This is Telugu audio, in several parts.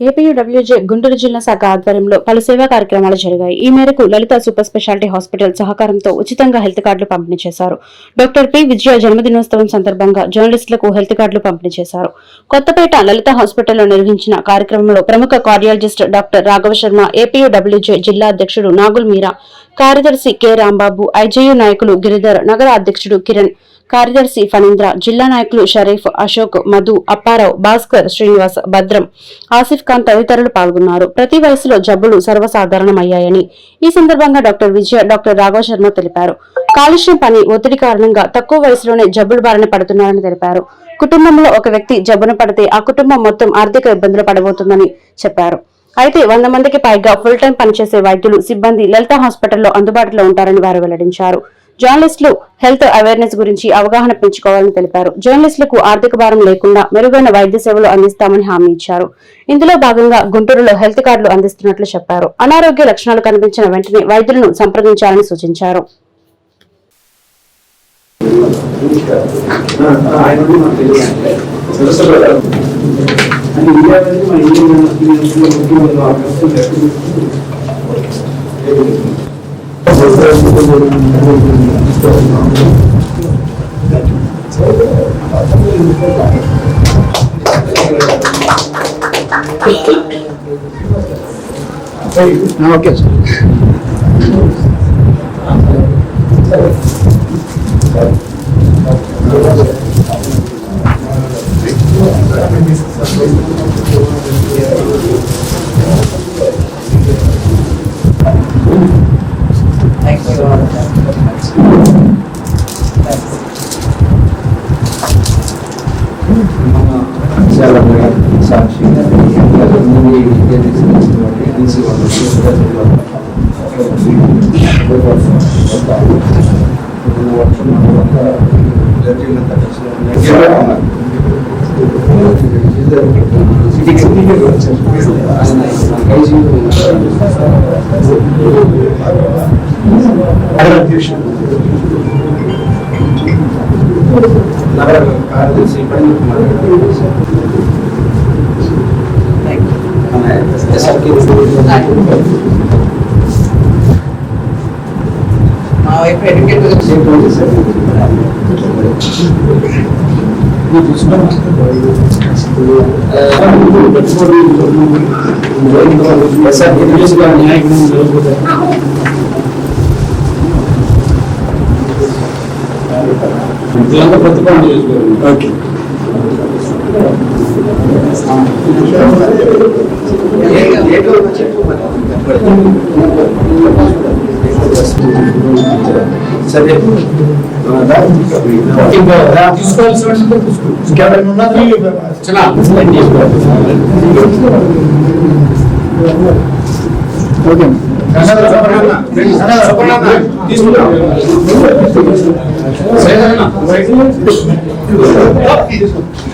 ఏపీయూడబ్ల్యూజే గుంటూరు జిల్లా శాఖ ఆధ్వర్యంలో పలు సేవా కార్యక్రమాలు జరిగాయి. ఈ మేరకు లలిత సూపర్ స్పెషాలిటీ హాస్పిటల్ సహకారంతో ఉచితంగా హెల్త్ కార్డులు పంపిణీ చేశారు. Doctor P. విజయ జన్మదినోత్సవం సందర్భంగా జర్నలిస్టులకు హెల్త్ కార్డులు పంపిణీ చేశారు. కొత్తపేట లలిత హాస్పిటల్లో నిర్వహించిన కార్యక్రమంలో ప్రముఖ cardiologist doctor Raghava Sharma APUWJ జిల్లా అధ్యక్షుడు నాగుల్ మీరా కార్యదర్శి కె. రాంబాబు ఐజేయు నాయకులు గిరిధర్ నగర అధ్యక్షుడు కిరణ్ కార్యదర్శి ఫణీంద్ర జిల్లా నాయకులు షరీఫ్ అశోక్ మధు అప్పారావు భాస్కర్ శ్రీనివాస్ భద్రం ఆసిఫ్ ఖాన్ తదితరులు పాల్గొన్నారు. ప్రతి వయసులో జబ్బులు సర్వసాధారణమయ్యాయని ఈ సందర్భంగా డాక్టర్ విజయ డాక్టర్ రాఘవ శర్మ తెలిపారు. కాలుష్యం పని ఒత్తిడి కారణంగా తక్కువ వయసులోనే జబ్బులు బారిన పడుతున్నారని తెలిపారు. కుటుంబంలో ఒక వ్యక్తి జబ్బున పడితే ఆ కుటుంబం మొత్తం ఆర్థిక ఇబ్బందులు పడబోతుందని చెప్పారు. అయితే వంద మందికి పైగా ఫుల్ టైం పనిచేసే వైద్యులు సిబ్బంది లలిత హాస్పిటల్లో అందుబాటులో ఉంటారని వారు వెల్లడించారు. జర్నలిస్టులు హెల్త్ అవేర్నెస్ గురించి అవగాహన పెంచుకోవాలని తెలిపారు. జర్నలిస్టులకు ఆర్థిక భారం లేకుండా మెరుగైన వైద్య సేవలు అందిస్తామని హామీ ఇచ్చారు. ఇందులో భాగంగా గుంటూరులో హెల్త్ కార్డులు అందిస్తున్నట్లు చెప్పారు. అనారోగ్య లక్షణాలు కనిపించిన వెంటనే వైద్యులను సంప్రదించాలని సూచించారు. ఓకే సార్ సాక్షి ముందు విద్య తీసుకొచ్చినటువంటి ఎన్సీ నగర కార్యదర్శి పండిత్ కుమార్ మా వైపు ఎడ్యుకేట్ ఓకే సరే తీసుకోవాల్సి ఇంకెవరైనా ఉన్నారు ఓకే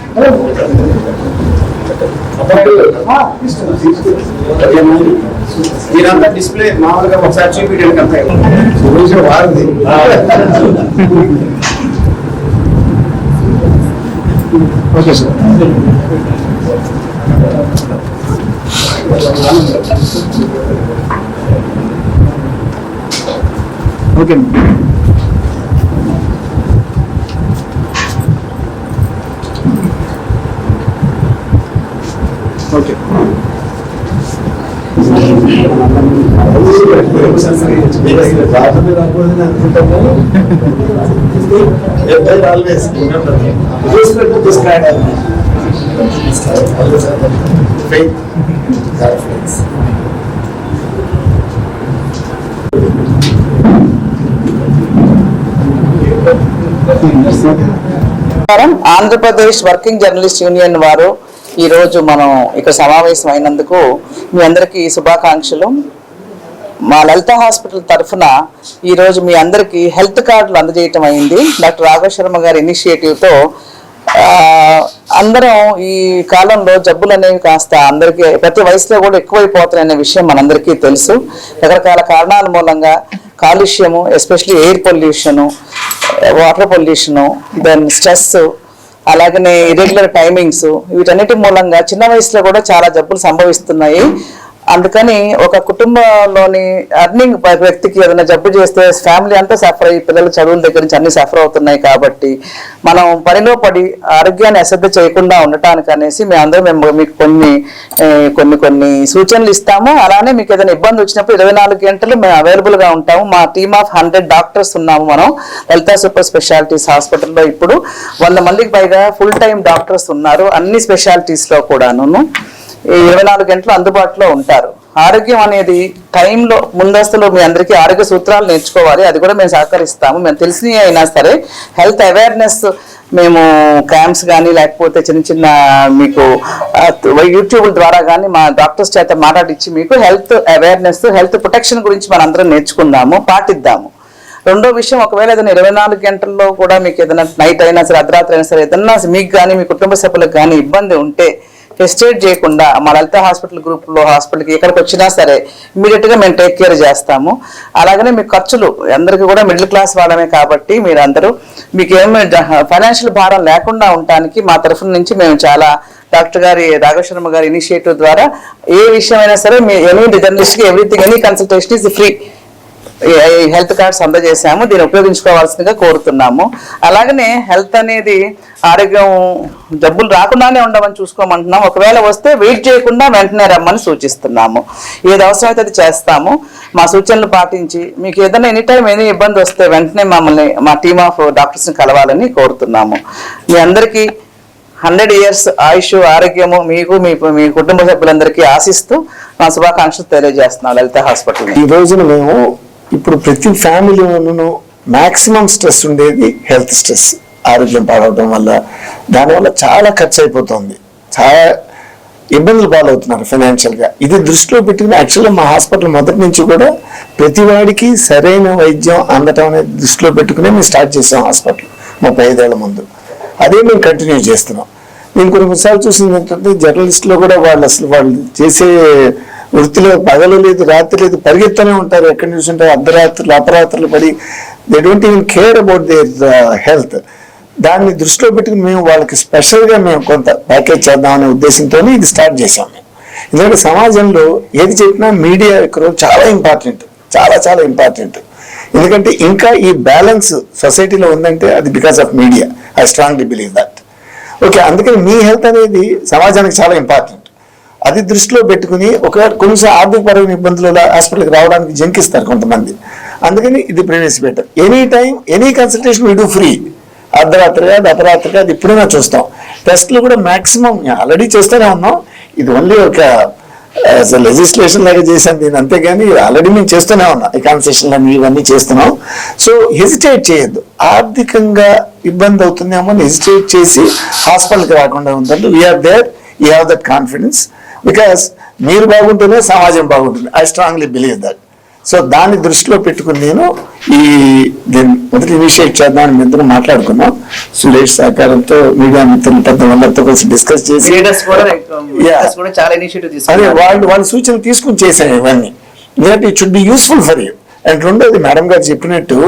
మీరంతా డిస్ప్లే మామూలుగా ఒకసారి చూపించడానికి అంతా. వారింది ఓకే సార్ ఓకే ఓకే. నమస్కారం. ఆంధ్రప్రదేశ్ వర్కింగ్ జర్నలిస్ట్ యూనియన్ వారు ఈరోజు మనం ఇక్కడ సమావేశం అయినందుకు మీ అందరికీ శుభాకాంక్షలు. మా లలిత హాస్పిటల్ తరఫున ఈరోజు మీ అందరికీ హెల్త్ కార్డులు అందజేయటం అయింది. డాక్టర్ రాఘవ శర్మ గారి ఇనిషియేటివ్తో అందరం ఈ కాలంలో జబ్బులు అనేవి కాస్త అందరికీ ప్రతి వయసులో కూడా ఎక్కువైపోతున్నాయనే విషయం మనందరికీ తెలుసు. రకరకాల కారణాల మూలంగా కాలుష్యము especially air pollution water pollution then stress అలాగనే ఇరెగ్యులర్ టైమింగ్స్ వీటన్నిటి మూలంగా చిన్న వయసులో కూడా చాలా జబ్బులు సంభవిస్తున్నాయి. అందుకని ఒక కుటుంబంలోని అర్నింగ్ వ్యక్తికి ఏదైనా జబ్బు చేస్తే ఫ్యామిలీ అంతా సఫర్ అయ్యి పిల్లల చదువుల దగ్గర నుంచి అన్ని సఫర్ అవుతున్నాయి కాబట్టి మనం పనిలో పడి ఆరోగ్యాన్ని అశ్రద్ధ చేయకుండా ఉండటానికి అనేసి మేము అందరూ మేము మీకు కొన్ని కొన్ని కొన్ని సూచనలు ఇస్తాము. అలానే మీకు ఏదైనా ఇబ్బంది వచ్చినప్పుడు ఇరవై నాలుగు గంటలు మేము అవైలబుల్గా ఉంటాము. మా టీమ్ ఆఫ్ హండ్రెడ్ డాక్టర్స్ ఉన్నాము మనం. హెల్త్ సూపర్ స్పెషాలిటీస్ హాస్పిటల్లో ఇప్పుడు వంద మందికి పైగా ఫుల్ టైం డాక్టర్స్ ఉన్నారు. అన్ని స్పెషాలిటీస్లో కూడాను. ఇరవై నాలుగు గంటలు అందుబాటులో ఉంటారు. ఆరోగ్యం అనేది టైంలో ముందస్తులో మీ అందరికీ ఆరోగ్య సూత్రాలు నేర్చుకోవాలి. అది కూడా మేము సహకరిస్తాము. మేము తెలిసినవి అయినా సరే హెల్త్ అవేర్నెస్ మేము క్యాంప్స్ కానీ లేకపోతే చిన్న చిన్న మీకు యూట్యూబ్ ద్వారా కానీ మా డాక్టర్స్ చేత మాట్లాడించి మీకు హెల్త్ అవేర్నెస్ హెల్త్ ప్రొటెక్షన్ గురించి మనందరం నేర్చుకుందాము పాటిద్దాము. రెండో విషయం ఒకవేళ ఏదైనా ఇరవై నాలుగు గంటల్లో కూడా మీకు ఏదైనా నైట్ అయినా సరే అర్ధరాత్రి అయినా సరే ఏదన్నా మీకు కానీ మీ కుటుంబ సభ్యులకు కానీ ఇబ్బంది ఉంటే హెస్టేట్ చేయకుండా మా లలిత హాస్పిటల్ గ్రూప్లో హాస్పిటల్కి ఎక్కడికి వచ్చినా సరే ఇమీడియట్గా మేము టేక్ కేర్ చేస్తాము. అలాగనే మీ ఖర్చులు అందరికీ కూడా మిడిల్ క్లాస్ వాళ్ళమే కాబట్టి మీరు అందరూ మీకు ఏమి ఫైనాన్షియల్ భారం లేకుండా ఉండటానికి మా తరఫున నుంచి మేము చాలా డాక్టర్ గారి రాఘవశర్మ గారి ఇనిషియేటివ్ ద్వారా ఏ విషయమైనా సరే మీ any జర్నలిస్ట్కి everything any consultation is free health cards అందజేశాము. దీన్ని ఉపయోగించుకోవాల్సిందిగా కోరుతున్నాము. అలాగనే హెల్త్ అనేది ఆరోగ్యం జబ్బులు రాకుండానే ఉండమని చూసుకోమంటున్నాం. ఒకవేళ వస్తే వెయిట్ చేయకుండా వెంటనే రమ్మని సూచిస్తున్నాము. ఏది అవసరమైతే అది చేస్తాము. మా సూచనలు పాటించి మీకు ఏదైనా ఎనీ టైం ఏదైనా ఇబ్బంది వస్తే వెంటనే మమ్మల్ని మా టీమ్ ఆఫ్ డాక్టర్స్ని కలవాలని కోరుతున్నాము. మీ అందరికీ హండ్రెడ్ ఇయర్స్ ఆయుష్ ఆరోగ్యము మీకు మీ మీ కుటుంబ సభ్యులందరికీ ఆశిస్తూ మా శుభాకాంక్షలు తెలియజేస్తున్నాం లలిత హాస్పిటల్ ఈ రోజున మేము ఇప్పుడు ప్రతి ఫ్యామిలీలోనూ మాక్సిమం స్ట్రెస్ ఉండేది హెల్త్ స్ట్రెస్ ఆరోగ్యం పాడవటం వల్ల దానివల్ల చాలా ఖర్చు అయిపోతుంది చాలా ఇబ్బందులు పాలవుతున్నారు ఫైనాన్షియల్గా. ఇది దృష్టిలో పెట్టుకుని యాక్చువల్గా మా హాస్పిటల్ మొదటి నుంచి కూడా ప్రతి వాడికి సరైన వైద్యం అందటం అనేది దృష్టిలో పెట్టుకునే మేము స్టార్ట్ చేసాం హాస్పిటల్ ముప్పై ఐదేళ్ళ ముందు. అదే మేము కంటిన్యూ చేస్తున్నాం. నేను కొన్ని కొన్నిసార్లు చూసింది ఏంటంటే జర్నలిస్ట్లో కూడా వాళ్ళు అసలు వాళ్ళు చేసే వృత్తిలో పగలు లేదు రాత్రి లేదు పరిగెత్తనే ఉంటారు. ఎక్కడి నుంచి ఉంటారు అర్ధరాత్రులు అపరాత్రులు పడి they don't even care about their health దాన్ని దృష్టిలో పెట్టుకుని మేము వాళ్ళకి స్పెషల్గా మేము కొంత ప్యాకేజ్ చేద్దామనే ఉద్దేశంతో ఇది స్టార్ట్ చేసాం మేము. ఎందుకంటే సమాజంలో ఏది చెప్పినా మీడియా యొక్క చాలా ఇంపార్టెంట్ చాలా చాలా ఇంపార్టెంట్ ఎందుకంటే ఇంకా ఈ బ్యాలెన్స్ సొసైటీలో ఉందంటే అది because of media I strongly believe that okay అందుకని మీ హెల్త్ అనేది సమాజానికి చాలా ఇంపార్టెంట్ అది దృష్టిలో పెట్టుకుని ఒక కొంచెం ఆర్థికపరమైన ఇబ్బందులు హాస్పిటల్కి రావడానికి జంకిస్తారు కొంతమంది. అందుకని ఇది ప్రవేశపెట్టారు any time any consultation we do free అర్ధరాత్రిగా అపరాత్రిగా అది ఇప్పుడైనా చూస్తాం. టెస్ట్లు కూడా మాక్సిమం ఆల్రెడీ చేస్తూనే ఉన్నాం. ఇది ఓన్లీ ఒక లెజిస్లేషన్ లాగా చేశాను దీన్ని అంతేగాని ఆల్రెడీ మేము చేస్తూనే ఉన్నాం. ఈ కన్సెషన్ ఇవన్నీ చేస్తున్నాం. సో హెజిటేట్ చేయొద్దు. ఆర్థికంగా ఇబ్బంది అవుతుందేమో అని హెసిటేట్ చేసి హాస్పిటల్కి రాకుండా ఉందంటే we are there you have that confidence because మీరు బాగుంటేనే సమాజం బాగుంటుంది. I strongly believe that so దాన్ని దృష్టిలో పెట్టుకుని నేను ఈ దీన్ని మొదటి ఇనిషియేట్ చేద్దామని మీ ఇద్దరు మాట్లాడుకున్నాం. సురేష్ సహకారంతో మీడియా మిత్రులు పెద్ద వాళ్ళతో కలిసి డిస్కస్ చేసి ఇనిషియేటివ్ అదే వాళ్ళు వాళ్ళ సూచనలు తీసుకుని చేశాను ఇవన్నీ. ఎందుకంటే it should be useful for you and రెండోది మేడం గారు చెప్పినట్టు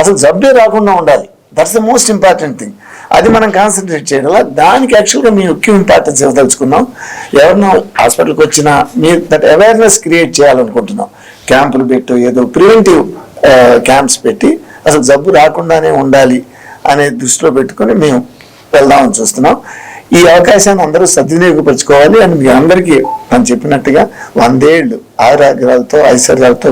అసలు జబ్బే రాకుండా ఉండాలి. That's the most important thing అది మనం కాన్సన్ట్రేట్ చేయడం వల్ల దానికి యాక్చువల్గా మేము ఎక్కువ ఇంపార్టెన్స్ ఇవ్వదలుచుకున్నాం. ఎవరినో హాస్పిటల్కి వచ్చినా మీరు దట్ అవేర్నెస్ క్రియేట్ చేయాలనుకుంటున్నాం. క్యాంపులు పెట్టు ఏదో ప్రివెంటివ్ క్యాంప్స్ పెట్టి అసలు జబ్బు రాకుండానే ఉండాలి అనే దృష్టిలో పెట్టుకొని మేము వెళ్దామని చూస్తున్నాం. ఈ అవకాశాన్ని అందరూ సద్వినియోగపరచుకోవాలి. అని మీ అందరికీ మనం చెప్పినట్టుగా వందేళ్ళు ఆరోగ్యాలతో ఐశ్వర్యాలతో